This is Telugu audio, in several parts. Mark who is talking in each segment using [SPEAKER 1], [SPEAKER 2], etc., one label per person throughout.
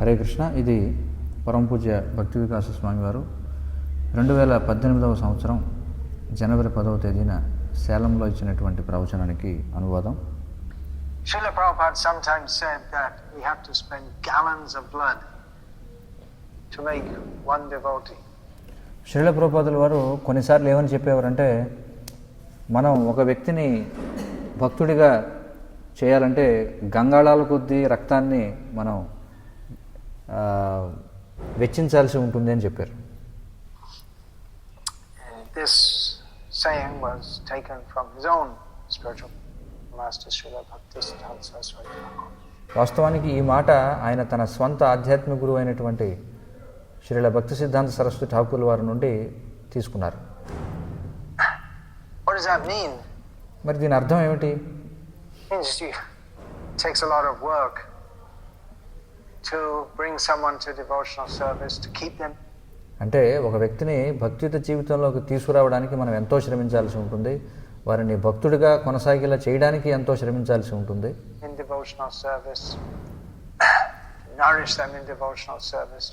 [SPEAKER 1] హరే కృష్ణ. ఇది పరమ పూజ్య భక్తి వికాస స్వామి వారు రెండు వేల పద్దెనిమిదవ సంవత్సరం జనవరి పదవ తేదీన సేలంలో ఇచ్చినటువంటి ప్రవచనానికి అనువాదం.
[SPEAKER 2] Srila Prabhupada sometimes said that we have to spend gallons of blood to make one devotee.
[SPEAKER 1] Srila ప్రభుపాదుల వారు కొన్నిసార్లు ఏమని చెప్పేవారంటే మనం ఒక వ్యక్తిని భక్తుడిగా చేయాలంటే గంగాళాల కొద్దీ రక్తాన్ని మనం వెచ్చించాల్సి ఉంటుంది అని చెప్పారు.
[SPEAKER 2] This saying was taken from his own master Srila Bhakti
[SPEAKER 1] వాస్తవానికి ఈ మాట ఆయన తన స్వంత ఆధ్యాత్మిక గురువు అయినటువంటి శ్రీల భక్తి సిద్ధాంత సరస్వతి ఠాకూర్ వారి నుండి తీసుకున్నారు. మరి దీని అర్థం ఏమిటి?
[SPEAKER 2] Takes a lot of work to bring someone to devotional service
[SPEAKER 1] అంటే ఒక వ్యక్తిని భక్తిత జీవితంలోకి తీసుకురావడానికి మనం ఎంతో శ్రమించాల్సి ఉంటుంది. వారిని భక్తుడిగా కొనసాగేలా చేయడానికి ఎంతో శ్రమించాల్సి ఉంటుంది.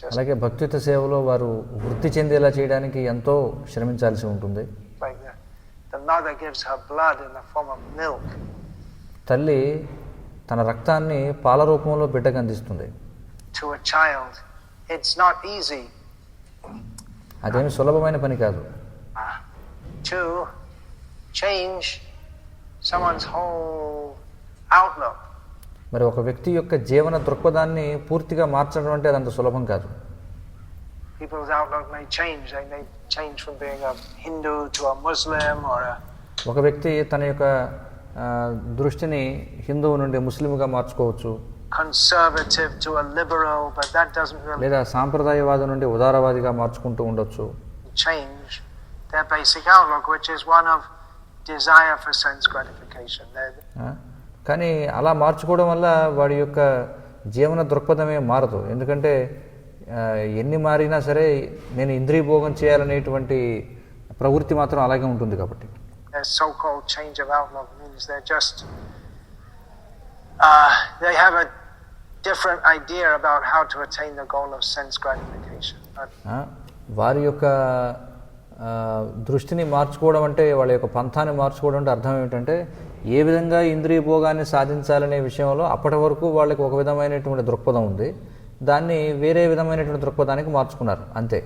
[SPEAKER 1] అలాగే భక్తియుత సేవలో వారు వృత్తి చెందేలా చేయడానికి ఎంతో శ్రమించాల్సి ఉంటుంది. తల్లి తన రక్తాన్ని పాల రూపంలో బిడ్డకు అందిస్తుంది.
[SPEAKER 2] to a child. It's not easy.
[SPEAKER 1] అదేమి సులభమైన పని కాదు
[SPEAKER 2] టు చేంజ్ సమన్స్
[SPEAKER 1] మరి ఒక వ్యక్తి యొక్క జీవన దృక్పథాన్ని పూర్తిగా మార్చడం అంటే అది అంత సులభం కాదు ఒక వ్యక్తి తన యొక్క దృష్టిని హిందువు నుండి ముస్లింగా మార్చుకోవచ్చు
[SPEAKER 2] conservative to a liberal, but that doesn't really
[SPEAKER 1] లేదా సాంప్రదాయవాదం నుండి ఉదారవాదిగా మార్చుకుంటూ ఉండొచ్చు
[SPEAKER 2] change their basic outlook, which is one of desire for sense gratification. They're?
[SPEAKER 1] కానీ అలా మార్చుకోవడం వల్ల వాడి యొక్క జీవన దృక్పథమే మారదు ఎందుకంటే ఆ, ఎన్ని మారినా సరే నేను ఇంద్రియ భోగం చేయాలనేటువంటి ప్రవృత్తి మాత్రం అలాగే ఉంటుంది కాబట్టి
[SPEAKER 2] their change of outlook means they're just uh, they have a different idea about how to attain the goal of sense gratification.
[SPEAKER 1] వారి యొక్క దృష్టిని మార్చుకోవడం అంటే వాళ్ళ యొక్క పంథాన్ని మార్చుకోవడం అంటే అర్థం ఏమిటంటే ఏ విధంగా ఇంద్రియ భోగాన్ని సాధించాలనే విషయంలో అప్పటి వరకు వాళ్ళకి ఒక విధమైనటువంటి దృక్పథం ఉంది దాన్ని వేరే విధమైనటువంటి దృక్పథానికి మార్చుకున్నారు అంతే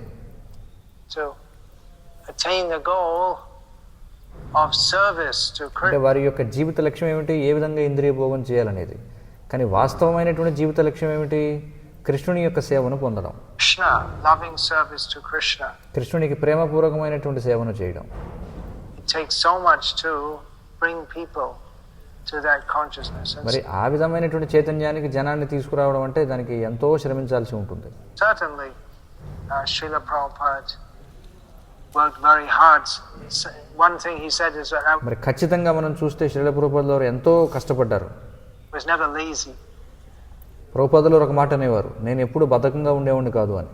[SPEAKER 2] attain the goal
[SPEAKER 1] అంటే వారి యొక్క జీవిత లక్ష్యం ఏమిటి? ఏ విధంగా ఇంద్రియ భోగం చేయాలనేది. కానీ వాస్తవమైనటువంటి జీవిత లక్ష్యం ఏమిటి? కృష్ణుని యొక్క సేవను పొందడం. కృష్ణునికి ప్రేమపూర్వకమైనటువంటి సేవను చేయడం. మరి ఆ విధమైనటువంటి చైతన్యానికి జనాన్ని తీసుకురావడం అంటే దానికి ఎంతో శ్రమించాల్సి ఉంటుంది. మరి ఖచ్చితంగా మనం చూస్తే శ్రీల ప్రభుపదులు వారు ఎంతో కష్టపడ్డారు. ప్రభుపదులు ఒక మాట అనేవారు నేను ఎప్పుడు బద్ధకంగా ఉండేవాడిని కాదు అని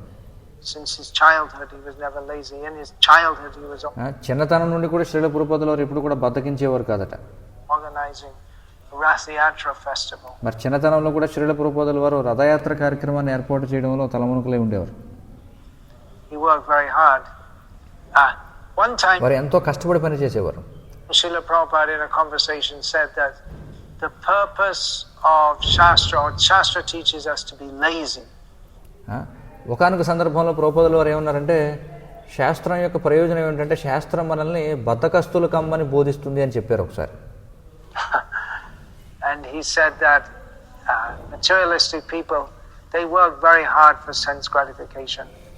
[SPEAKER 1] చిన్నతనం నుండి కూడా శ్రీల ప్రభుపదులు వారు ఎప్పుడు కూడా బద్దకించేవారు కాదట. మరి చిన్నతనంలో కూడా శ్రీల ప్రభుపదుల వారు రథయాత్ర కార్యక్రమాన్ని ఏర్పాటు చేయడంలో తలమునకలై ఉండేవారు
[SPEAKER 2] He worked very hard.
[SPEAKER 1] వారు ఎంతో కష్టపడి పని చేసేవారు. ఒకనొక సందర్భంలో ప్రోపదలు వారు ఏమన్నారంటే శాస్త్రం యొక్క ప్రయోజనం ఏమిటంటే శాస్త్రం మనల్ని బతకస్తులు కమ్మని బోధిస్తుంది అని చెప్పారు ఒకసారి.
[SPEAKER 2] And he said that materialistic people they work very hard for sense qualification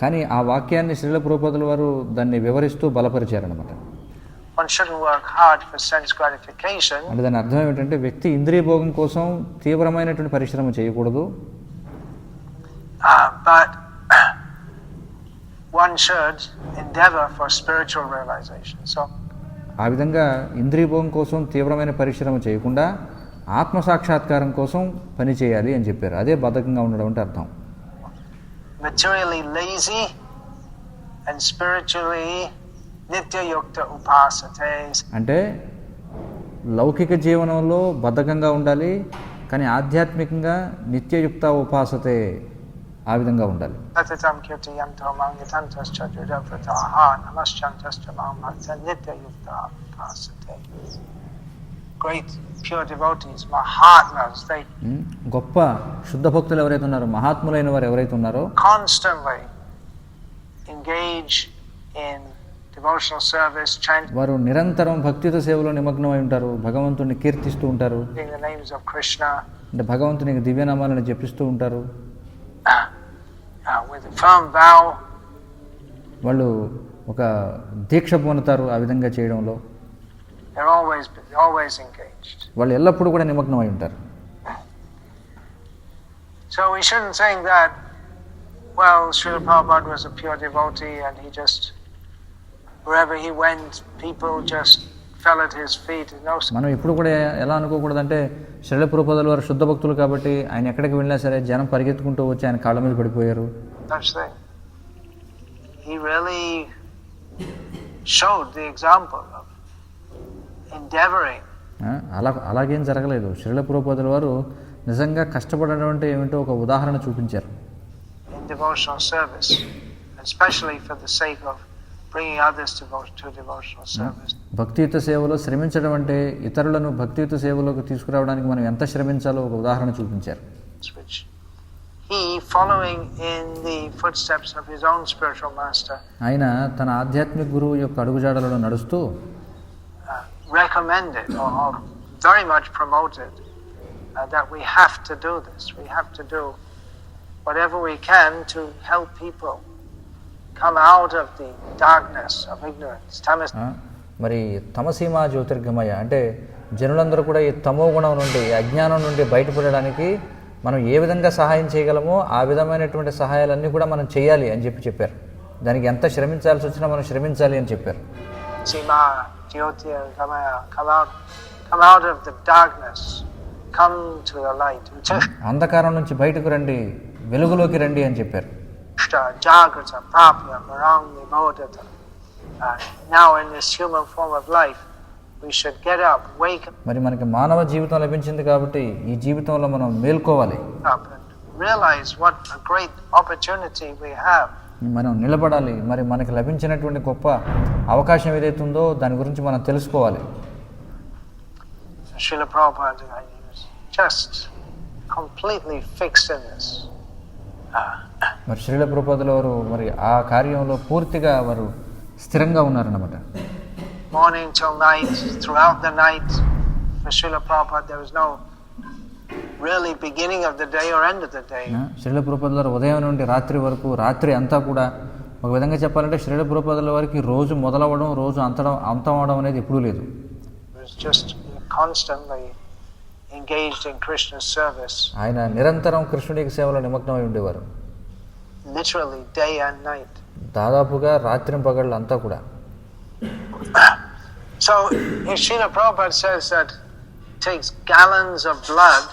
[SPEAKER 1] కానీ ఆ వాక్యాన్ని శ్రీల ప్రభుపదుల వారు దాన్ని వివరిస్తూ బలపరిచారనమాట
[SPEAKER 2] one shouldn't work hard for sense gratification,
[SPEAKER 1] అంటే దాని అర్థం ఏమిటంటే వ్యక్తి ఇంద్రియ భోగం కోసం తీవ్రమైనటువంటి పరిశ్రమ చేయకూడదు.
[SPEAKER 2] But one should endeavor for spiritual realization. So,
[SPEAKER 1] ఆ విధంగా ఇంద్రియభోగం కోసం తీవ్రమైన పరిశ్రమ చేయకుండా ఆత్మ సాక్షాత్కారం కోసం పని చేయాలి అని చెప్పారు. అదే బద్ధకంగా ఉండడం అంటే అర్థం.
[SPEAKER 2] Materially lazy and spiritually nitya yukta upasates.
[SPEAKER 1] అంటే లౌకిక జీవనంలో బద్ధకంగా ఉండాలి కానీ ఆధ్యాత్మికంగా నిత్యయుక్త ఉపాసతే ఆ విధంగా ఉండాలి.
[SPEAKER 2] Kirtiyanto
[SPEAKER 1] గొప్ప శుద్ధ భక్తులు ఎవరైతే ఉన్నారో మహాత్ములైన వారు ఎవరైతే ఉన్నారో
[SPEAKER 2] constantly engage in devotional service, chanting
[SPEAKER 1] వారు నిరంతరం భక్తియుత సేవలో నిమగ్నమై ఉంటారు భగవంతుని కీర్తిస్తూ ఉంటారు అంటే భగవంతుని దివ్యనామాలను జపిస్తూ ఉంటారు.
[SPEAKER 2] Uh, with a firm vow
[SPEAKER 1] వాళ్ళు ఒక దీక్ష పొందుతారు ఆ విధంగా చేయడంలో. వాళ్ళు ఎల్లప్పుడూ కూడా నిమగ్నమై ఉంటారు
[SPEAKER 2] So we shouldn't think that, well, Srila Prabhupada was a pure devotee and he just, wherever he went, people just fell at his feet. No
[SPEAKER 1] మనం ఎప్పుడు కూడా ఎలా అనుకోకూడదంటే శైల పురపదల వారు శుద్ధ భక్తులు కాబట్టి ఆయన ఎక్కడికి వెళ్ళినా సరే జనం పరిగెత్తుకుంటూ వచ్చి ఆయన కాళ్ళ మీద పడిపోయారు.
[SPEAKER 2] He really showed the example
[SPEAKER 1] అలా అలాగేం జరగలేదు. శ్రీల పురోపదుల వారు నిజంగా కష్టపడటం అంటే ఏమిటో ఒక ఉదాహరణ చూపించారు. భక్తియుత సేవలో శ్రమించడం అంటే ఇతరులను భక్తియుత సేవలోకి తీసుకురావడానికి మనం ఎంత శ్రమించాలో ఒక ఉదాహరణ చూపించారు. ఆయన తన ఆధ్యాత్మిక గురువు యొక్క అడుగుజాడలను నడుస్తూ
[SPEAKER 2] recommended or, or very much promoted uh, that we have to do this. We have to do whatever we can to help people come out of the darkness of ignorance. Tamas
[SPEAKER 1] మరి తమసీమా జ్యోతిర్గమయ అంటే జనులందరూ కూడా ఈ తమో గుణం నుండి అజ్ఞానం నుండి బయటపడడానికి మనం ఏ విధంగా సహాయం చేయగలమో ఆ విధమైనటువంటి సహాయాలన్నీ కూడా మనం చేయాలి అని చెప్పి చెప్పారు దానికి ఎంత శ్రమించాల్సి వచ్చినా మనం శ్రమించాలి అని చెప్పారు
[SPEAKER 2] Sima Jyotir Gamaya, come out, come out of the darkness, come to the light.
[SPEAKER 1] అంధకారం నుంచి బయటకు రండి వెలుగులోకి రండి అని చెప్పారు
[SPEAKER 2] Prapya Varang Nimodata. Uh, Now in this human form of life, we should get up, wake
[SPEAKER 1] మరి మనకి మానవ జీవితం లభించింది కాబట్టి ఈ జీవితంలో మనం మేల్కోవాలి
[SPEAKER 2] and what a great opportunity we have.
[SPEAKER 1] మనం నిలబడాలి. మరి మనకు లభించినటువంటి గొప్ప అవకాశం ఏదైతే ఉందో దాని గురించి మనం తెలుసుకోవాలి. మరి శ్రీల ప్రభాతలు వారు మరి ఆ కార్యంలో పూర్తిగా వారు స్థిరంగా ఉన్నారన్నమాట.
[SPEAKER 2] Morning till night through of the night for Srila Prabhat there is no really beginning of the day or end of the day.
[SPEAKER 1] Srila ప్రభుపదుల ఉదయం నుండి రాత్రి వరకు రాత్రి అంతా కూడా ఒక విధంగా చెప్పాలంటే శ్రీల ప్రభుపదుల వారికి రోజు మొదలవ్వడం రోజు అంతడం అంతం అవడం అనేది ఎప్పుడూ లేదు
[SPEAKER 2] He was just constantly engaged in Krishna's service,
[SPEAKER 1] ఆయన నిరంతరం కృష్ణుడికి సేవలో నిమగ్నమై ఉండేవారు
[SPEAKER 2] literally day and night.
[SPEAKER 1] దాదాపుగా రాత్రి పగళ్ళు అంతా కూడా
[SPEAKER 2] So, Srila Prabhupada says that takes gallons of blood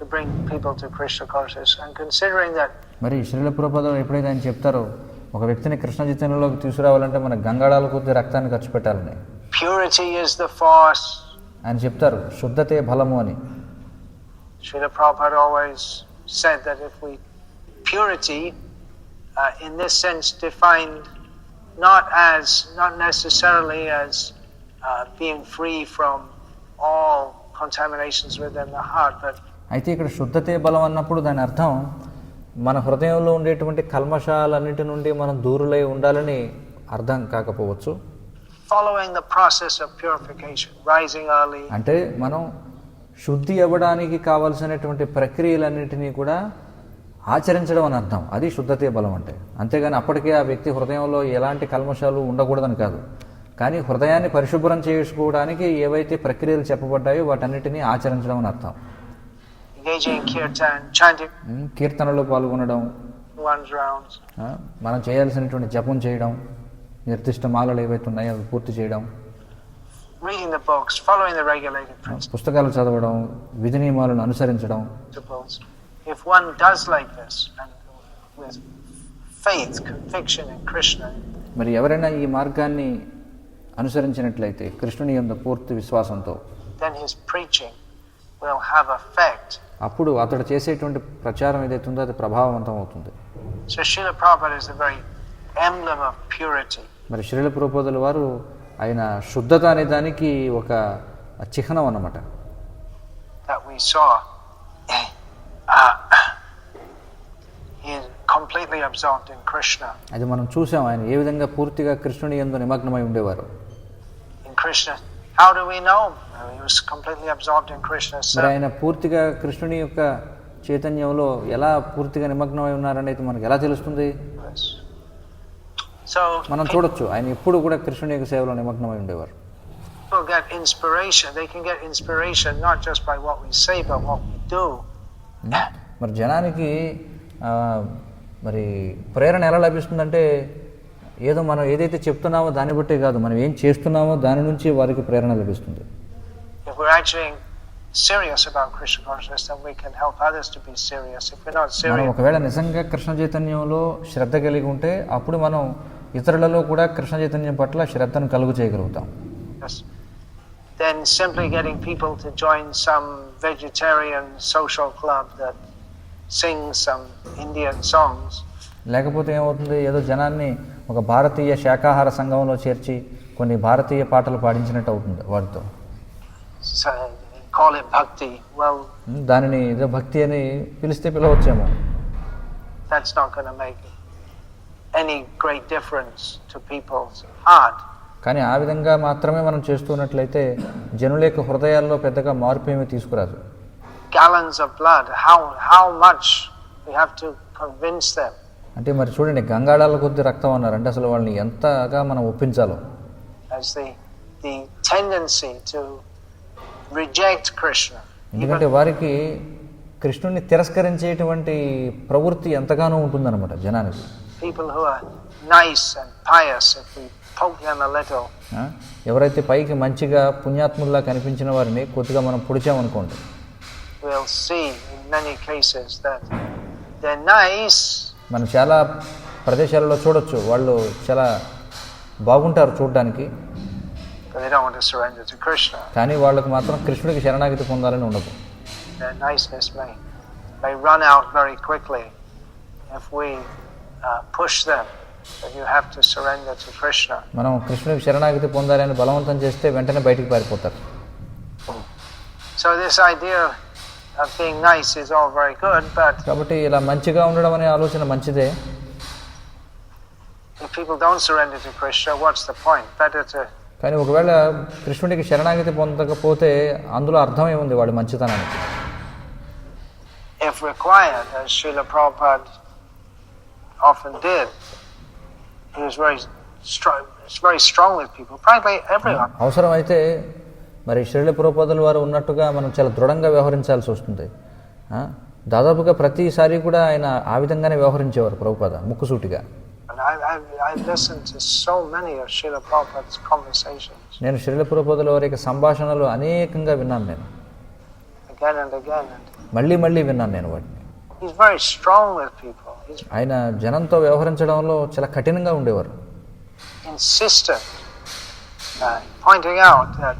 [SPEAKER 2] to bring people to Krishna consciousness, and considering that
[SPEAKER 1] మరి శ్రీల ప్రభుపదులు ఎప్పుడైతే ఆయన చెప్తారో ఒక వ్యక్తిని కృష్ణ చైతన్యంలోకి తీసుకురావాలంటే మన గంగాళాల కొద్ది రక్తాన్ని ఖర్చు పెట్టాలని
[SPEAKER 2] purity is the force,
[SPEAKER 1] ఆయన చెప్తారు శుద్ధతే బలము అని
[SPEAKER 2] Srila Prabhupada always said that if we purity, uh, in this sense, defined not as not necessarily as uh, being free from all contaminations within the heart, but
[SPEAKER 1] అయితే ఇక్కడ శుద్ధతే బలం అన్నప్పుడు దాని అర్థం మన హృదయంలో ఉండేటువంటి కల్మషాలన్నిటి నుండి మనం దూరులై ఉండాలని అర్థం కాకపోవచ్చు. అంటే మనం శుద్ధి అవ్వడానికి కావలసినటువంటి ప్రక్రియలన్నిటినీ కూడా ఆచరించడం అని అర్థం. అది శుద్ధతే బలం అంటే. అంతేగాని అప్పటికే ఆ వ్యక్తి హృదయంలో ఎలాంటి కల్మషాలు ఉండకూడదని కాదు. కానీ హృదయాన్ని పరిశుభ్రం చేసుకోవడానికి ఏవైతే ప్రక్రియలు చెప్పబడ్డాయో వాటన్నిటినీ ఆచరించడం అని అర్థం. కీర్తనలో పాల్గొనడం మనం చేయాల్సినటువంటి జపం చేయడం నిర్దిష్ట మాలలు ఏవైతే ఉన్నాయో అవి పూర్తి చేయడం
[SPEAKER 2] reading the books, following the regulated
[SPEAKER 1] పుస్తకాలు చదవడం విధి నియమాలను అనుసరించడం
[SPEAKER 2] principles. If one does like this, and with faith, conviction in Krishna,
[SPEAKER 1] మరి ఎవరైనా ఈ మార్గాన్ని అనుసరించినట్లయితే కృష్ణుని యొక్క పూర్తి విశ్వాసంతో
[SPEAKER 2] then his preaching will have effect.
[SPEAKER 1] అప్పుడు అతడు చేసేటువంటి ప్రచారం ఏదైతే ఉందో అది ప్రభావవంతం అవుతుంది. మరి శ్రీల ప్రపోదల వారు ఆయన శుద్ధత అనే దానికి ఒక చిహ్నం అన్నమాట. అది మనం చూసాం ఆయన ఏ విధంగా పూర్తిగా కృష్ణుని ఎందు నిమగ్నమై ఉండేవారు.
[SPEAKER 2] How do we know?
[SPEAKER 1] మరి ఆయన పూర్తిగా కృష్ణుని యొక్క చైతన్యంలో ఎలా పూర్తిగా నిమగ్నమై ఉన్నారనేది మనకు ఎలా తెలుస్తుంది? మనం చూడొచ్చు. ఆయన ఎప్పుడు కూడా కృష్ణుని యొక్క సేవలో నిమగ్నమై ఉండేవారు.
[SPEAKER 2] People get inspiration. They can get inspiration not just by what we say, but what we do.
[SPEAKER 1] మరి జనానికి మరి ప్రేరణ ఎలా లభిస్తుందంటే ఏదో మనం ఏదైతే చెప్తున్నామో దాన్ని బట్టే కాదు మనం ఏం చేస్తున్నామో దాని నుంచి వారికి ప్రేరణ లభిస్తుంది.
[SPEAKER 2] If we're actually serious about Krishna consciousness, then we can help others to be serious. If we're not
[SPEAKER 1] మనం
[SPEAKER 2] serious,
[SPEAKER 1] ఒకవేళ నిజంగా కృష్ణ చైతన్యంలో శ్రద్ధ కలిగి ఉంటే అప్పుడు మనం ఇతరులలో కూడా కృష్ణ చైతన్యం పట్ల శ్రద్ధను కలుగు చేయగలుగుతాం
[SPEAKER 2] then simply getting people to join some vegetarian social club that sings some Indian songs
[SPEAKER 1] లేకపోతే ఏమవుతుంది ఏదో జనాన్ని ఒక భారతీయ శాకాహార సంఘంలో చేర్చి కొన్ని భారతీయ పాటలు పాడించినట్టు అవుతుంది వారితో
[SPEAKER 2] call it bhakti. Well,
[SPEAKER 1] దానిని ఏదో భక్తి అని పిలిస్తే పిలవచ్చేమో
[SPEAKER 2] that's not going to make any great difference to people's heart.
[SPEAKER 1] కానీ ఆ విధంగా మాత్రమే మనం చేస్తున్నట్లయితే జనుల యొక్క హృదయాల్లో పెద్దగా మార్పు ఏమీ తీసుకురాదు
[SPEAKER 2] Gallons of blood. How how much we have to convince them.
[SPEAKER 1] అంటే మరి చూడండి గంగాళాల కొద్ది రక్తం అన్నారు అంటే అసలు వాళ్ళని ఎంతగా మనం ఒప్పించాలో
[SPEAKER 2] as the the tendency to reject Krishna.
[SPEAKER 1] ఎందుకంటే వారికి కృష్ణుని తిరస్కరించేటువంటి ప్రవృత్తి ఎంతగానో ఉంటుందన్నమాట జనానికి.
[SPEAKER 2] People who are nice and pious, if we poke them a little,
[SPEAKER 1] ఆ? ఎవరైతే పైకి మంచిగా పుణ్యాత్ముల్లా కనిపించిన వారిని కొద్దిగా మనం పొడిచామనుకోండి.
[SPEAKER 2] We'll see in many cases that they're nice,
[SPEAKER 1] మనం చాలా ప్రదేశాలలో చూడొచ్చు వాళ్ళు చాలా బాగుంటారు చూడడానికి.
[SPEAKER 2] But they don't want to surrender to Krishna.
[SPEAKER 1] కానీ వాళ్ళకు మాత్రం కృష్ణుడికి శరణాగతి పొందాలని ఉండదు
[SPEAKER 2] Their niceness may may run out very quickly if we uh, push them. That you have to surrender to Krishna.
[SPEAKER 1] మనం కృష్ణుడికి శరణాగతి పొందాలని బలవంతం చేస్తే వెంటనే బయటికి పారిపోతారు
[SPEAKER 2] So this idea of being nice is all very good, but
[SPEAKER 1] కాబట్టి ఇలా మంచిగా ఉండడం అనే ఆలోచన మంచిదే
[SPEAKER 2] if people don't surrender to Krishna, what's the point? Better to
[SPEAKER 1] కానీ ఒకవేళ కృష్ణుడికి శరణాగతి పొందకపోతే అందులో అర్థం ఏముంది వాడి మంచితనానికి
[SPEAKER 2] if required, as Srila Prabhupada often did. He was very strong, very strong with people, frankly, everyone.
[SPEAKER 1] అవసరమైతే మరి శ్రీల పురోపదుల వారు ఉన్నట్టుగా మనం చాలా దృఢంగా వ్యవహరించాల్సి వస్తుంది? దాదాపుగా ప్రతిసారి కూడా ఆయన ఆ విధంగానే వ్యవహరించేవారు ప్రభుపాద ముక్కుసూటిగా నేను శ్రీల పురోపదుల వారి సంభాషణలు అనేకంగా విన్నాను నేను. మళ్ళీ మళ్ళీ విన్నాను నేను వాటిని. ఆయన జనంతో వ్యవహరించడంలో చాలా కఠినంగా ఉండేవారు.
[SPEAKER 2] uh, pointing out that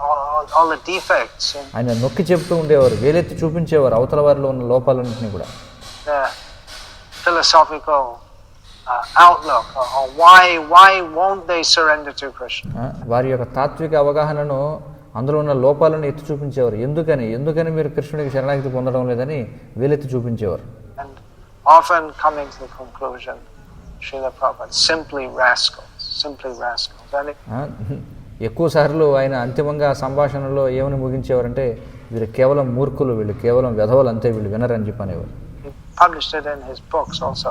[SPEAKER 2] all, all, all the defects in
[SPEAKER 1] ఆయన నొక్కి చెప్తూ ఉండేవారు వేలెత్తి చూపించేవారు అవతల వారిలో ఉన్న లోపాలన్నింటినీ కూడా.
[SPEAKER 2] uh, outlook, or, why why won't they surrender to Krishna?
[SPEAKER 1] వారి యొక్క తాత్విక అవగాహనను అందులో ఉన్న లోపాలను ఎత్తి చూపించేవారు ఎందుకని ఎందుకని మీరు కృష్ణుడికి శరణాగతి పొందడం లేదని వేలెత్తి చూపించేవారు
[SPEAKER 2] And often coming to the conclusion, Srila Prabhupada, simply rascals, simply rascals.
[SPEAKER 1] ఎక్కువ సార్లు ఆయన అంతిమంగా సంభాషణలో ఏమని ముగించేవారంటే వీరు కేవలం మూర్ఖులు వీళ్ళు కేవలం వెధవలు అంతే వీళ్ళు వినరని చెప్పి అనేవారు
[SPEAKER 2] he published it in his books also.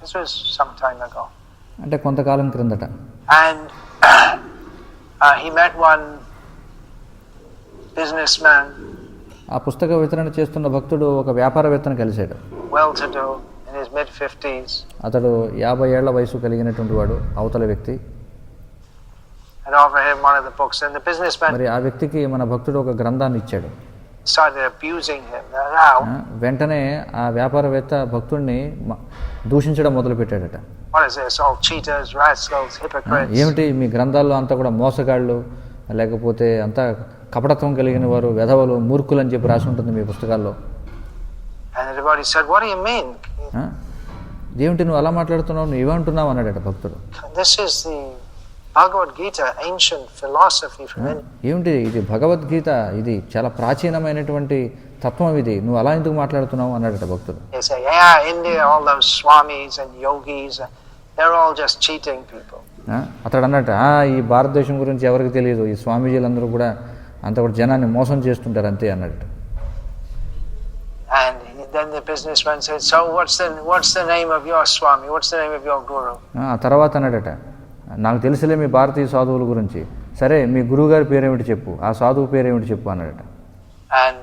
[SPEAKER 2] This was some time ago.
[SPEAKER 1] అంటే కొంతకాలం క్రిందట
[SPEAKER 2] And uh, he met one businessman,
[SPEAKER 1] ఆ పుస్తక వితరణ చేస్తున్న భక్తుడు ఒక వ్యాపారవేత్తను కలిశాడు
[SPEAKER 2] well to do, in his mid 50s,
[SPEAKER 1] అతడు యాభై ఏళ్ళ వయసు కలిగినటువంటి వాడు అవతల వ్యక్తి
[SPEAKER 2] and offered him one of the books. And the businessman
[SPEAKER 1] మరి ఆ వ్యక్తికి మన భక్తుడు ఒక గ్రంథాన్ని ఇచ్చాడు వెంటనే ఆ వ్యాపారవేత్త భక్తుడిని దూషించడం మొదలుపెట్టాడట. ఏమిటి మీ గ్రంథాల్లో అంతా కూడా మోసగాళ్ళు లేకపోతే అంతా కపటత్వం కలిగిన వారు వెధవలు మూర్ఖులు అని చెప్పి రాసి ఉంటుంది మీ పుస్తకాల్లో? ఏమిటి నువ్వు అలా మాట్లాడుతున్నావు? నువ్వు ఏమంటున్నావు అన్నాడట భక్తుడు.
[SPEAKER 2] Is the Bhagavad Gita ancient philosophy
[SPEAKER 1] ఏమిటి ఇది? భగవద్గీత ఇది చాలా ప్రాచీనమైనటువంటి తత్వం ఇది. నువ్వు అలా ఎందుకు మాట్లాడుతున్నావు? అన్నాడట భక్తుడు.
[SPEAKER 2] All those swamis and yogis they're all just cheating people
[SPEAKER 1] అతడు అన్నట్టు ఈ భారతదేశం గురించి ఎవరికి తెలియదు? ఈ స్వామీజీలందరూ కూడా అంత కూడా జనాన్ని మోసం చేస్తుంటారు అంతే అన్నట్టు
[SPEAKER 2] and then the business man so what's what's the name of your swami what's name of your guru
[SPEAKER 1] ఆ తర్వాత అన్నడట నాకు తెలుసులే మీ భారతీయ సాధువుల గురించి సరే మీ గురువుగారి పేరేమిటి చెప్పు ఆ సాధువు పేరేమిటి చెప్పు అన్నాడట
[SPEAKER 2] And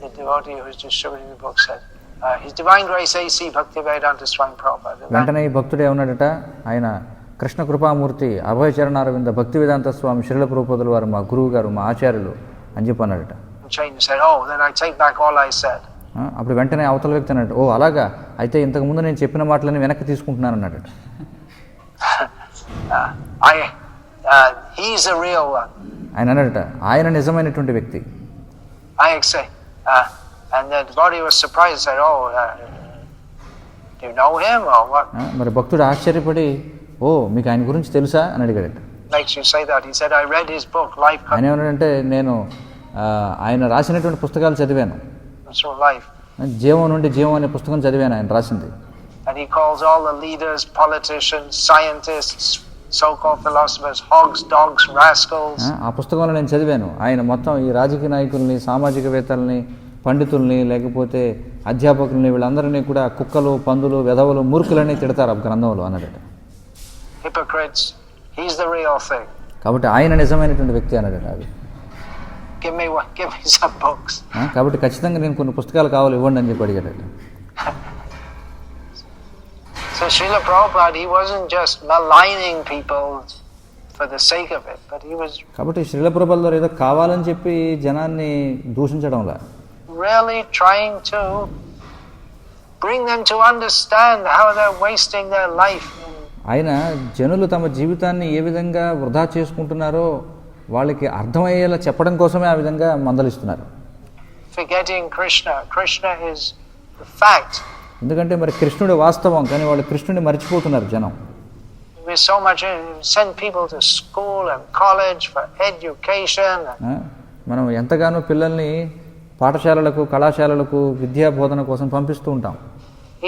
[SPEAKER 2] the devotee who was distributing the book said, uh, His Divine Grace A.C. Bhaktivedanta Swami Prabhupada.
[SPEAKER 1] వెంటనే ఈ భక్తుడు ఏమన్నాడట ఆయన కృష్ణ కృపామూర్తి అభయ చరణారవింద భక్తి వేదాంత స్వామి శిరల ప్రభుపదుల వారు మా గురువు గారు మా ఆచార్యులు అని చెప్పి అన్నాడట
[SPEAKER 2] said, Oh, then I take back all I said.
[SPEAKER 1] ఆ, అప్పుడు వెంటనే అవతల వ్యక్తి అన్నాడు ఓ అలాగా అయితే ఇంతకు ముందు నేను చెప్పిన మాటలని వెనక్కి తీసుకుంటున్నాను అన్నాడట ఆయన అన్నట ఆయన నిజమైనటువంటి వ్యక్తి. మరి భక్తుడు ఆశ్చర్యపడి ఓ మీకు ఆయన గురించి తెలుసా? అని
[SPEAKER 2] అడిగాడు
[SPEAKER 1] ఆయన ఏమన్నాడంటే నేను ఆయన రాసినటువంటి పుస్తకాలు చదివాను. జీవం నుండి జీవం అనే పుస్తకం చదివాను ఆయన రాసింది.
[SPEAKER 2] And he calls all the leaders, politicians, scientists,
[SPEAKER 1] ఆ, పుస్తకంలో నేను చదివాను. ఆయన మొత్తం ఈ రాజకీయ నాయకుల్ని సామాజికవేత్తల్ని పండితుల్ని లేకపోతే అధ్యాపకుల్ని వీళ్ళందరినీ కూడా కుక్కలు పందులు వెధవలు మూర్ఖులని తిడతారు ఆ గ్రంథంలో
[SPEAKER 2] thing.
[SPEAKER 1] కాబట్టి ఆయన నిజమైనటువంటి వ్యక్తి అన్నాడట అది. కాబట్టి ఖచ్చితంగా నేను కొన్ని పుస్తకాలు కావాలి ఇవ్వండి అని చెప్పి అడిగాడట
[SPEAKER 2] So Srila Prabhupada, he wasn't just maligning people for the sake of it, but he was
[SPEAKER 1] కాబట్టి శ్రీలప్రభల ద్వారా ఏదో కావాలని చెప్పి జనాన్ని దూషించడంలా
[SPEAKER 2] really trying to bring them to understand how they're wasting their life
[SPEAKER 1] ఆయన జనులు తమ జీవితాన్ని ఏ విధంగా వృధా చేసుకుంటున్నారో వాళ్ళకి అర్థమయ్యేలా చెప్పడం కోసమే ఆ విధంగా మందలిస్తున్నారు
[SPEAKER 2] forgetting Krishna. Krishna is the fact.
[SPEAKER 1] ఎందుకంటే మరి కృష్ణుడి వాస్తవం కానీ వాళ్ళు కృష్ణుడిని మర్చిపోతున్నారు జనం.
[SPEAKER 2] We so much send people to school and college for education
[SPEAKER 1] మనం ఎంతగానో పిల్లల్ని పాఠశాలలకు కళాశాలలకు విద్యా బోధన కోసం పంపిస్తూ ఉంటాం.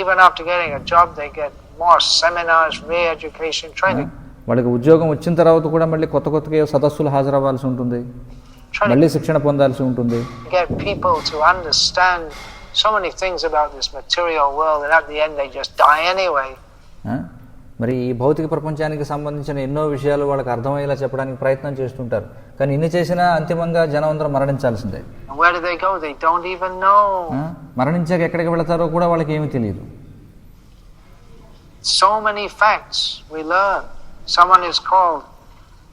[SPEAKER 2] even after getting a job they get more seminars re education training
[SPEAKER 1] వాళ్ళకి ఉద్యోగం వచ్చిన తర్వాత కూడా మళ్ళీ కొత్త కొత్తగా సదస్సులు హాజరవ్వాల్సి ఉంటుంది. మళ్ళీ శిక్షణ పొందాల్సి ఉంటుంది.
[SPEAKER 2] get people to so many things about this material world and at
[SPEAKER 1] మరి ఈ భౌతిక ప్రపంచానికి సంబంధించిన ఎన్నో విషయాలు వాళ్ళకి అర్థమయ్యేలా చెప్పడానికి ప్రయత్నం చేస్తుంటారు. కానీ ఇన్ని చేసినా అంతిమంగా జనం అందరం మరణించాల్సిందే మరణించక ఎక్కడికి వెళతారో కూడా వాళ్ళకి ఏమీ తెలియదు.
[SPEAKER 2] So many facts we learn someone is called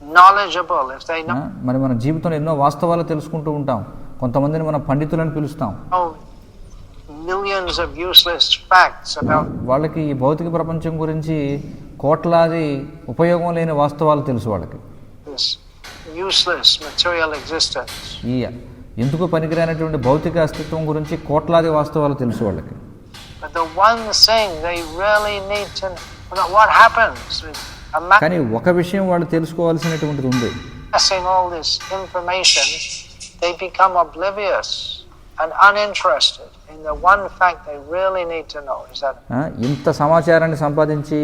[SPEAKER 2] knowledgeable if they know
[SPEAKER 1] మరి మన జీవితంలో ఎన్నో వాస్తవాలు తెలుసుకుంటూ ఉంటాం. కొంతమందిని మన పండితులని పిలుస్తాం.
[SPEAKER 2] మిలియన్స్ ఆఫ్ యూస్లెస్ ఫ్యాక్ట్స్
[SPEAKER 1] వాళ్ళకి ఈ భౌతిక ప్రపంచం గురించి కోట్లాది ఉపయోగం లేని వాస్తవాలు తెలుసు వాళ్ళకి.
[SPEAKER 2] యూస్లెస్ మెటీరియల్ ఎగ్జిస్టెన్స్
[SPEAKER 1] ఈ ఎందుకు పనికిరానటువంటి భౌతిక అస్తిత్వం గురించి కోట్లాది వాస్తవాలు తెలుసు వాళ్ళకి.
[SPEAKER 2] The one thing they really need to know what happens
[SPEAKER 1] కానీ ఒక విషయం వాళ్ళు తెలుసుకోవాల్సినటువంటిది ఉంది.
[SPEAKER 2] All this information they become oblivious and uninterested in the one fact they really need to know is that
[SPEAKER 1] ఇంత సమాచారాన్ని సంపాదించి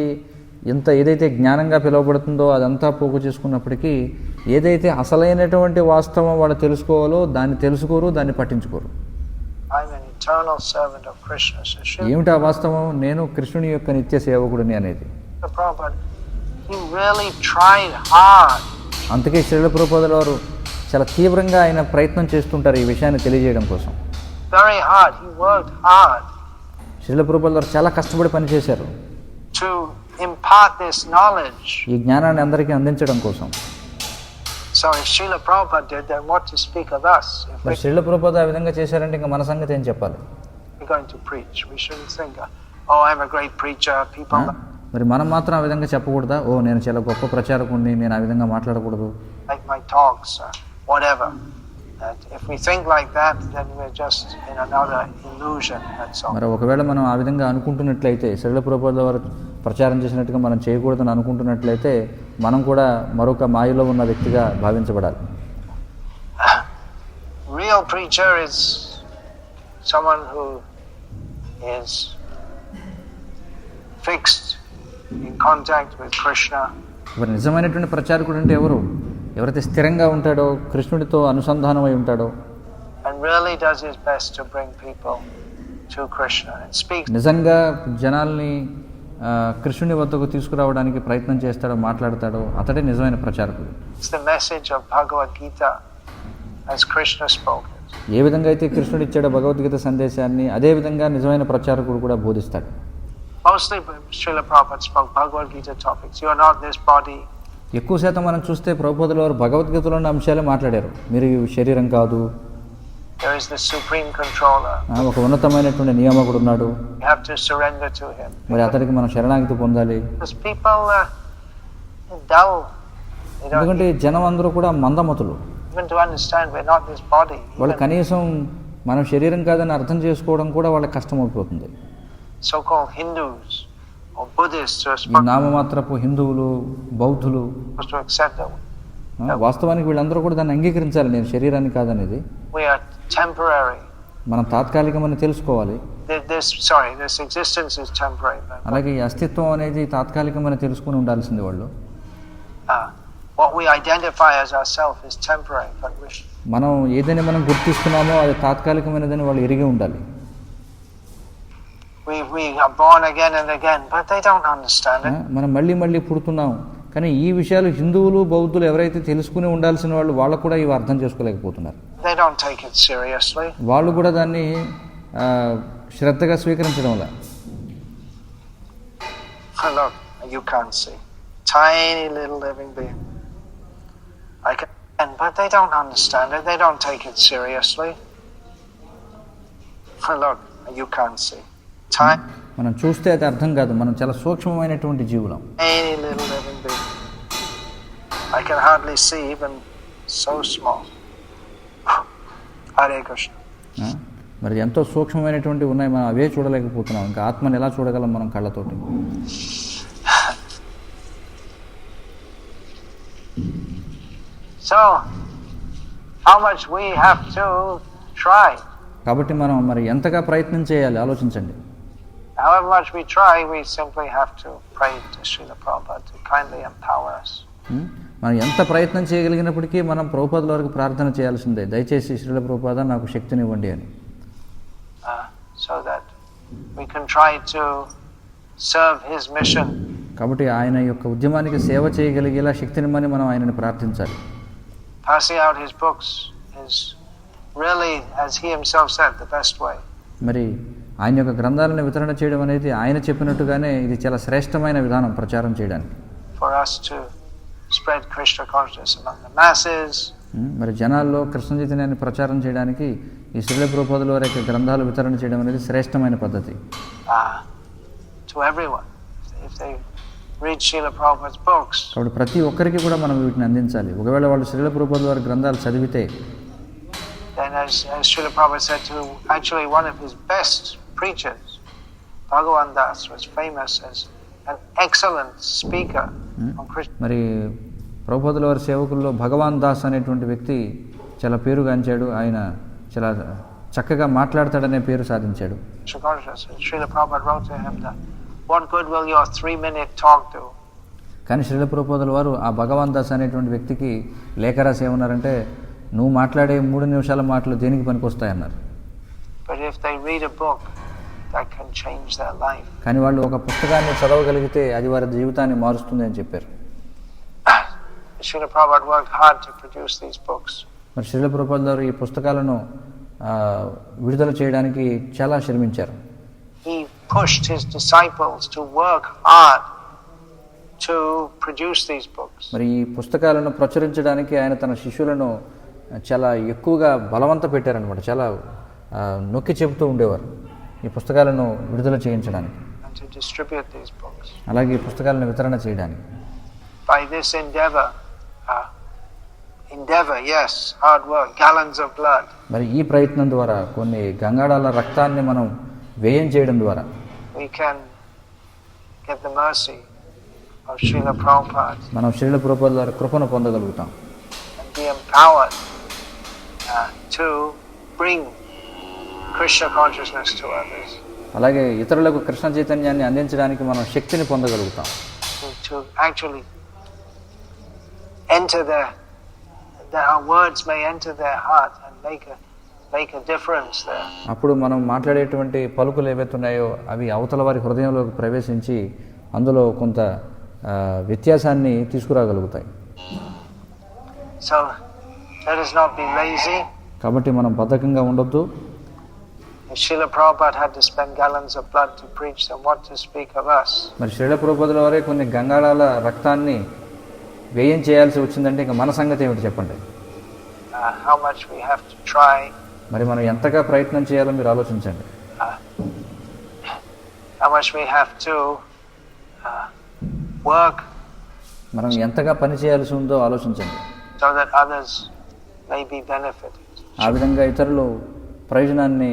[SPEAKER 1] ఇంత ఏదైతే జ్ఞానంగా పిలువబడుతుందో అదంతా పోగు చేసుకున్నప్పటికీ ఏదైతే అసలైనటువంటి వాస్తవం వాళ్ళు తెలుసుకోవాలో దాన్ని తెలుసుకోరు దాన్ని పట్టించుకోరు. ఏమిటి ఆ వాస్తవం? నేను కృష్ణుని యొక్క నిత్య సేవకుడిని అనేది. అందుకే శ్రీల ప్రభుపదుల వారు చాలా తీవ్రంగా ఆయన ప్రయత్నం చేస్తుంటారు ఈ విషయాన్ని తెలియజేయడం కోసం.
[SPEAKER 2] Very hard. He worked hard
[SPEAKER 1] Srila ప్రభుపదుల వారు చాలా కష్టపడి పనిచేశారు
[SPEAKER 2] to impart this knowledge.
[SPEAKER 1] ఈ జ్ఞానాన్ని అందరికీ అందించడం కోసం
[SPEAKER 2] So if Srila Prabhupada did, then what to speak of us? If
[SPEAKER 1] మరి శ్రీల ప్రభుపద ఆ విధంగా చేశారంటే ఇంకా మన సంగతి ఏం చెప్పాలి
[SPEAKER 2] we're going to preach, we shouldn't think, oh, I'm a great preacher. People,
[SPEAKER 1] ఆ? మరి మనం మాత్రం ఆ విధంగా చెప్పకూడదా ఓ నేను చాలా గొప్ప ప్రచారకుడిని నేను ఆ విధంగా మాట్లాడకూడదు
[SPEAKER 2] like my talks, or whatever.
[SPEAKER 1] మరి ఒకవేళ మనం ఆ విధంగా అనుకుంటున్నట్లయితే సరళ ప్రభుత్వ వారు ప్రచారం చేసినట్టుగా మనం చేయకూడదని అనుకుంటున్నట్లయితే మనం కూడా మరొక మాయలో ఉన్న వ్యక్తిగా భావించబడాలి.
[SPEAKER 2] Real preacher is someone who is fixed in contact with Krishna
[SPEAKER 1] నిజమైనటువంటి ప్రచారకుడు అంటే ఎవరు? ఎవరైతే స్థిరంగా ఉంటాడో కృష్ణుడితో
[SPEAKER 2] అనుసంధానం అయి ఉంటాడో
[SPEAKER 1] నిజంగా జనాల్ని కృష్ణుని వద్దకు తీసుకురావడానికి ప్రయత్నం చేస్తాడో మాట్లాడతాడో అతడే నిజమైన ప్రచారకుడు. ఏ విధంగా అయితే కృష్ణుడు ఇచ్చాడో భగవద్గీత సందేశాన్ని అదే విధంగా నిజమైన ప్రచారకుడు కూడా బోధిస్తాడు.
[SPEAKER 2] Mostly Srila profits for Bhagavad Gita topics you are this body
[SPEAKER 1] ఎక్కువ శాతం మనం చూస్తే ప్రభుపదుల వారు భగవద్గీతలో ఉన్న అంశాలే మాట్లాడారు. మీరు శరీరం కాదు. ఒక ఉన్నతమైనటువంటి నియామకుడు ఉన్నాడు. మరి అతడికి మనం శరణాగతి పొందాలి.
[SPEAKER 2] Uh,
[SPEAKER 1] ఎందుకంటే జనం అందరూ కూడా మందమతులు. వాళ్ళు కనీసం మనం శరీరం కాదని అర్థం చేసుకోవడం కూడా వాళ్ళకి కష్టమైపోతుంది
[SPEAKER 2] Hindus.
[SPEAKER 1] నామమాత్రపు హిందువులు బౌద్ధులు వాస్తవానికి వీళ్ళందరూ కూడా దాన్ని అంగీకరించాలి. నేను శరీరాన్ని కాదనేది. మనం తాత్కాలికమైన తెలుసుకోవాలి. అలాగే ఈ అస్తిత్వం అనేది తాత్కాలికమైన తెలుసుకుని ఉండాల్సింది వాళ్ళు. మనం ఏదైనా మనం గుర్తిస్తున్నామో అది తాత్కాలికమైనదని వాళ్ళు ఎరిగి ఉండాలి. మనం మళ్ళీ మళ్ళీ పుడుతున్నాం. కానీ ఈ విషయాలు హిందువులు బౌద్ధులు ఎవరైతే తెలుసుకుని ఉండాల్సిన వాళ్ళు వాళ్ళు కూడా ఇవి అర్థం చేసుకోలేకపోతున్నారు. వాళ్ళు కూడా దాన్ని శ్రద్ధగా స్వీకరించడం వల్ల.
[SPEAKER 2] You can't see.
[SPEAKER 1] మనం చూస్తే అది అర్థం కాదు. మనం చాలా సూక్ష్మమైనటువంటి జీవులం.
[SPEAKER 2] I can hardly see even so small.
[SPEAKER 1] మరి ఎంతో సూక్ష్మమైనటువంటి ఉన్నాయి మనం అవే చూడలేకపోతున్నాం. ఇంకా ఆత్మని ఎలా చూడగలం మనం కళ్ళతోటి?
[SPEAKER 2] To try.
[SPEAKER 1] కాబట్టి మనం మరి ఎంతగా ప్రయత్నం చేయాలి? ఆలోచించండి.
[SPEAKER 2] However much we try, we simply have to pray to Srila Prabhupada to kindly empower us.
[SPEAKER 1] Hmm? మనం ఎంత ప్రయత్నం చేయగలిగినప్పటికీ మనం ప్రభుపాదుల వరకు ప్రార్థన చేయాల్సిందే. దయచేసి శ్రీల ప్రభుపాద నాకు శక్తినివ్వండి అని.
[SPEAKER 2] So that we can try to serve his mission
[SPEAKER 1] కాబట్టి ఆయన యొక్క ఉద్యమానికి సేవ చేయగలిగేలా శక్తిని మనం ఆయనని ప్రార్థించాలి.
[SPEAKER 2] Passing out his books is really as he himself said the best way
[SPEAKER 1] మరి ఆయన యొక్క గ్రంథాలను వితరణ చేయడం అనేది ఆయన చెప్పినట్టుగానే ఇది చాలా శ్రేష్టమైన విధానం ప్రచారం చేయడానికి? మరి జనాల్లో కృష్ణ చైతన్యాన్ని ప్రచారం చేయడానికి ఈ శ్రీల ప్రభుపాదుల వారి యొక్క గ్రంథాలు వితరణ చేయడం అనేది శ్రేష్టమైన పద్ధతి.
[SPEAKER 2] Books,
[SPEAKER 1] కాబట్టి ప్రతి ఒక్కరికి కూడా మనం వీటిని అందించాలి. ఒకవేళ వాళ్ళు శ్రీల ప్రభుపాదుల వారి గ్రంథాలు చదివితే
[SPEAKER 2] then as, as Srila Prabhupada said to actually one of his best preachers, Bhagavan Das was famous as an excellent speaker on Krishna.
[SPEAKER 1] మరి ప్రభుపదుల వారి సేవకుల్లో భగవాన్ దాస్ అనేటువంటి వ్యక్తి చాలా పేరుగాంచాడు ఆయన చాలా చక్కగా మాట్లాడతాడనే పేరు సాధించాడు? కానీ శ్రీల ప్రపోదల వారు ఆ భగవాన్ దాస్ అనేటువంటి వ్యక్తికి లేఖ రాసి ఏమన్నారంటే నువ్వు మాట్లాడే మూడు నిమిషాల మాటలు దేనికి పనికొస్తాయన్నారు
[SPEAKER 2] But if they read a book,
[SPEAKER 1] కానీ వాళ్ళు ఒక పుస్తకాన్ని చదవగలిగితే అది వారి జీవితాన్ని మారుస్తుంది అని చెప్పారు.
[SPEAKER 2] Srila Prabhupada worked hard to produce these books.
[SPEAKER 1] మరి శ్రీల ప్రపోదల వారు ఈ పుస్తకాలను విడుదల చేయడానికి చాలా శ్రమించారు.
[SPEAKER 2] He pushed his disciples to work hard to produce these books.
[SPEAKER 1] మరి ఈ పుస్తకాలను ప్రచురించడానికి ఆయన తన శిష్యులను చాలా ఎక్కువగా బలవంత పెట్టారనమాట చాలా నొక్కి చెబుతూ ఉండేవారు. ఈ పుస్తకాలను విడుదల చేయించడానికి. అలాగే ఈ పుస్తకాలను వితరణ చేయడానికి
[SPEAKER 2] By this endeavor, uh, endeavor, yes, hard work, gallons of blood,
[SPEAKER 1] మరి ఈ ప్రయత్నం ద్వారా కొన్ని గంగాడాల రక్తాన్ని మనం వ్యయం చేయడం ద్వారా
[SPEAKER 2] we can get the mercy of Srila Prabhupada
[SPEAKER 1] మనం శ్రీల పురపద ద్వారా కృపను పొందగలుగుతాం
[SPEAKER 2] and be empowered uh, to bring
[SPEAKER 1] అలాగే ఇతరులకు కృష్ణ చైతన్యాన్ని అందించడానికి మనం శక్తిని పొందగలుగుతాం. అప్పుడు మనం మాట్లాడేటువంటి పలుకులు ఏవైతున్నాయో అవి అవతల వారి హృదయంలోకి ప్రవేశించి అందులో కొంత వ్యత్యాసాన్ని తీసుకురాగలుగుతాయి. కాబట్టి మనం బద్ధకంగా ఉండొద్దు.
[SPEAKER 2] Srila Prabhupada had to spend gallons of blood to preach, then what to speak of us?
[SPEAKER 1] మరి శ్రీల పురోపదుల వారే కొన్ని గంగాళాల రక్తాన్ని వ్యయం చేయాల్సి వచ్చిందంటే ఇంకా మన సంగతి ఏమిటి చెప్పండి
[SPEAKER 2] Uh, how much we have to try,
[SPEAKER 1] మరి మనం ఎంతగా ప్రయత్నం చేయాలో మీరు ఆలోచించండి
[SPEAKER 2] how much we have to uh, work
[SPEAKER 1] మనం ఎంతగా పని చేయాల్సి ఉందో ఆలోచించండి
[SPEAKER 2] so that others may be benefited.
[SPEAKER 1] ఆ విధంగా ఇతరులు ప్రయోజనాన్ని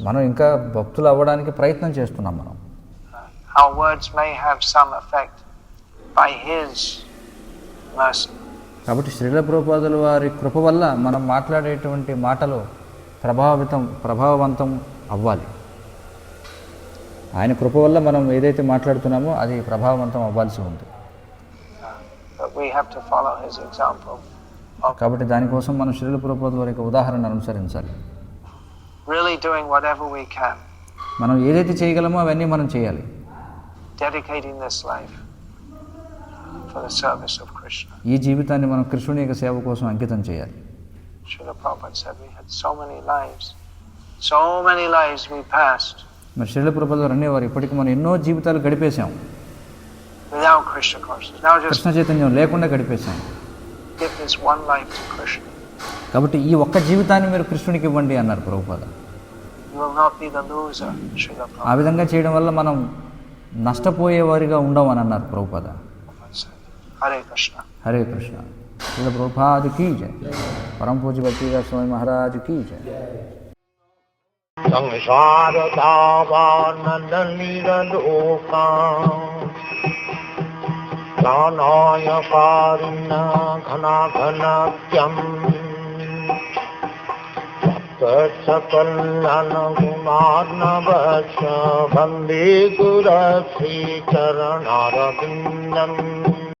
[SPEAKER 1] మనం ఇంకా భక్తులు అవ్వడానికి ప్రయత్నం చేస్తున్నాం మనం.
[SPEAKER 2] Our words may have some effect by his mercy.
[SPEAKER 1] కాబట్టి శ్రీల పురోపాదుల వారి కృప వల్ల మనం మాట్లాడేటువంటి మాటలు ప్రభావితం ప్రభావవంతం అవ్వాలి. ఆయన కృప వల్ల మనం ఏదైతే మాట్లాడుతున్నామో అది ప్రభావవంతం అవ్వాల్సి ఉంది. కాబట్టి దానికోసం మనం శ్రీల పురోపాదుల వారి యొక్క ఉదాహరణను అనుసరించాలి.
[SPEAKER 2] Really doing whatever we can,
[SPEAKER 1] మనం ఏదైతే చేయగలమో అవన్నీ మనం చేయాలి
[SPEAKER 2] dedicating this life for the service of Krishna.
[SPEAKER 1] ఈ జీవితాన్ని మనం కృష్ణుని యొక్క సేవ కోసం అంకితం చేయాలి
[SPEAKER 2] Srila Prabhupada said we had so many lives, so many lives we passed
[SPEAKER 1] మరి శ్రీల వారు అనేవారు ఇప్పటికి మనం ఎన్నో జీవితాలు గడిపేశాం కృష్ణ చైతన్యం లేకుండా గడిపేశాం కాబట్టి ఈ ఒక్క జీవితాన్ని మీరు కృష్ణునికి ఇవ్వండి అన్నారు ప్రభుపాద. ఆ విధంగా చేయడం వల్ల మనం నష్టపోయేవారిగా ఉండమని అన్నారు ప్రభుపాద.
[SPEAKER 2] హరే కృష్ణ
[SPEAKER 1] హరే కృష్ణ. శిల కీ జయ పరం పూజ భక్తిగా స్వామి మహారాజ్ కీ జయ
[SPEAKER 3] సంసార ప్రాణాయ కారుణ్య ఘనాఘనాఖ్యం सकल्लिमार्नवस्य बन्दे गुरश्रीचरणविन्दम्